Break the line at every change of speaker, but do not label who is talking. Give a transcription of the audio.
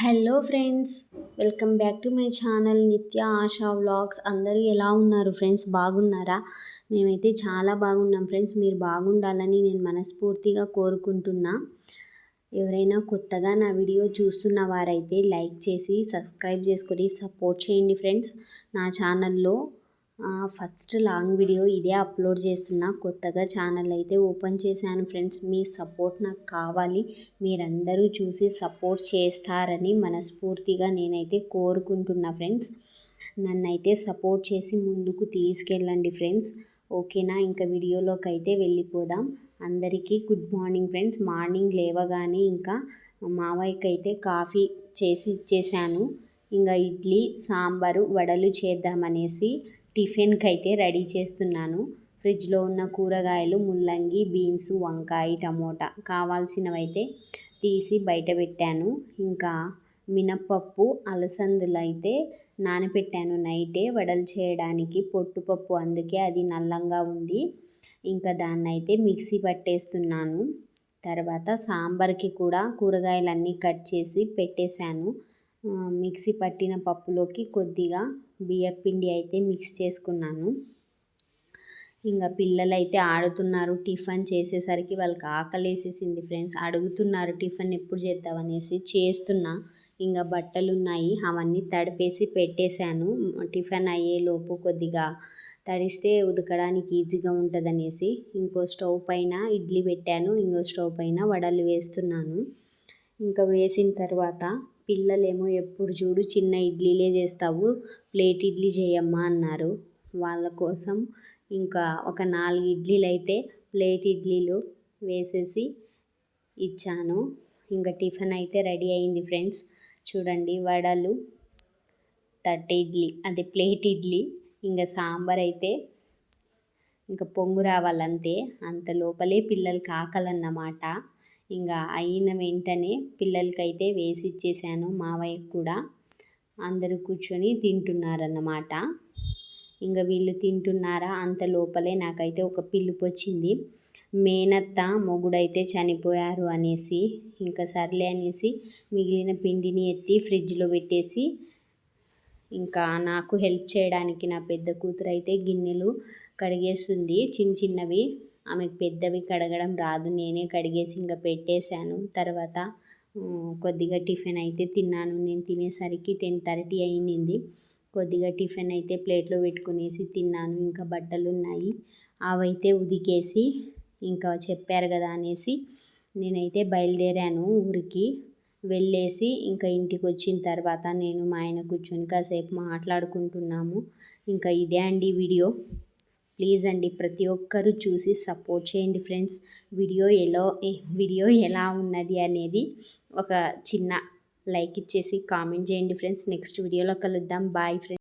Hello friends welcome back to my channel Nitya Asha vlogs. అందరూ ఎలా ఉన్నారు friends? బాగున్నారా? మేమైతే చాలా బాగున్నాం ఫ్రెండ్స్. మీరు బాగుండాలని నేను మనస్ఫూర్తిగా కోరుకుంటున్నా. ఎవరైనా కొత్తగా నా వీడియో చూస్తున్న వారైతే లైక్ చేసి సబ్స్క్రైబ్ చేసుకొని సపోర్ట్ చేయండి ఫ్రెండ్స్. నా ఛానల్లో ఫస్ట్ లాంగ్ వీడియో ఇదే అప్లోడ్ చేస్తున్నా. కొత్తగా ఛానల్ అయితే ఓపెన్ చేశాను ఫ్రెండ్స్. మీ సపోర్ట్ నాకు కావాలి. మీరందరూ చూసి సపోర్ట్ చేస్తారని మనస్ఫూర్తిగా నేనైతే కోరుకుంటున్నా ఫ్రెండ్స్. నన్నైతే సపోర్ట్ చేసి ముందుకు తీసుకెళ్ళండి ఫ్రెండ్స్. ఓకేనా? ఇంకా వీడియోలోకి అయితే వెళ్ళిపోదాం. అందరికీ గుడ్ మార్నింగ్ ఫ్రెండ్స్. మార్నింగ్ లేవగానే ఇంకా మావయ్యకి అయితే కాఫీ చేసి ఇచ్చేసాను ఇంకా ఇడ్లీ సాంబారు వడలు చేద్దామనేసి టిఫిన్కి అయితే రెడీ చేస్తున్నాను. ఫ్రిడ్జ్లో ఉన్న కూరగాయలు ముల్లంగి బీన్స్ వంకాయ టమోటా కావాల్సినవైతే తీసి బయట పెట్టాను. ఇంకా మినప్పప్పు అలసందులు అయితే నానపెట్టాను నైటే. వడలు చేయడానికి పొట్టుపప్పు అందుకే అది నల్లంగా ఉంది. ఇంకా దాన్ని అయితే మిక్సీ పట్టేస్తున్నాను. తర్వాత సాంబార్కి కూడా కూరగాయలన్నీ కట్ చేసి పెట్టేశాను. మిక్సీ పట్టిన పప్పులోకి కొద్దిగా బియ్యపిండి అయితే మిక్స్ చేసుకున్నాను. ఇంకా పిల్లలు అయితే ఆడుతున్నారు టిఫిన్ చేసేసరికి వాళ్ళకి ఆకలి వేసేసింది ఫ్రెండ్స్. అడుగుతున్నారు టిఫిన్ ఎప్పుడు చేద్దామనేసి చేస్తున్నా. ఇంకా బట్టలు ఉన్నాయి అవన్నీ తడిపేసి పెట్టేశాను. టిఫిన్ అయ్యేలోపు కొద్దిగా తడిస్తే ఉదకడానికి ఈజీగా ఉంటుందనేసి ఇంకో స్టవ్ పైన ఇడ్లీ పెట్టాను ఇంకో స్టవ్ పైన వడలు వేస్తున్నాను. ఇంకా వేసిన తర్వాత పిల్లలేమో ఎప్పుడు చూడు చిన్న ఇడ్లీలే చేస్తావు ప్లేట్ ఇడ్లీ చేయమ్మా అన్నారు. వాళ్ళ కోసం ఇంకా ఒక నాలుగు ఇడ్లీలు అయితే ప్లేట్ ఇడ్లీలు వేసేసి ఇచ్చాను. ఇంకా టిఫిన్ అయితే రెడీ అయింది ఫ్రెండ్స్. చూడండి వడలు తట్ట ఇడ్లీ అది ప్లేట్ ఇడ్లీ ఇంకా సాంబార్ అయితే ఇంకా పొంగు రావాలంతే. అంత లోపలే పిల్లలకి ఆకలన్నమాట. ఇంకా అయిన వెంటనే పిల్లలకైతే వేసి ఇచ్చేసాను మావయ్యకు కూడా. అందరూ కూర్చొని తింటున్నారన్నమాట. ఇంకా వీళ్ళు తింటున్నారా అంత లోపలే నాకైతే ఒక పిలుపు వచ్చింది మేనత్త మొగుడైతే చనిపోయారు అనేసి ఇంకా సర్లే అనేసి మిగిలిన పిండిని ఎత్తి ఫ్రిడ్జ్లో పెట్టేసి ఇంకా నాకు హెల్ప్ చేయడానికి నా పెద్ద కూతురు అయితే గిన్నెలు కడిగేస్తుంది చిన్న చిన్నవి. ఆమెకు పెద్దవి కడగడం రాదు. నేనే కడిగేసి ఇంకా పెట్టేశాను. తర్వాత కొద్దిగా టిఫిన్ అయితే తిన్నాను. నేను తినేసరికి టెన్ థర్టీ అయింది. కొద్దిగా టిఫిన్ అయితే ప్లేట్లో పెట్టుకునేసి తిన్నాను. ఇంకా బట్టలు ఉన్నాయి. అవైతే ఉదికేసి ఇంకా చెప్పారు కదా అనేసి నేనైతే బయలుదేరాను ఊరికి. వెళ్ళేసి ఇంకా ఇంటికి వచ్చిన తర్వాత నేను మా ఆయన కూర్చొని కాసేపు మాట్లాడుకుంటున్నాము. ఇంకా ఇదే అండి వీడియో. ప్లీజ్ అండి ప్రతి ఒక్కరూ చూసి సపోర్ట్ చేయండి ఫ్రెండ్స్. వీడియో ఎలా వీడియో ఎలా ఉన్నది అనేది ఒక చిన్న లైక్ ఇచ్చేసి కామెంట్ చేయండి ఫ్రెండ్స్. నెక్స్ట్ వీడియోలో కలుద్దాం. Bye friends.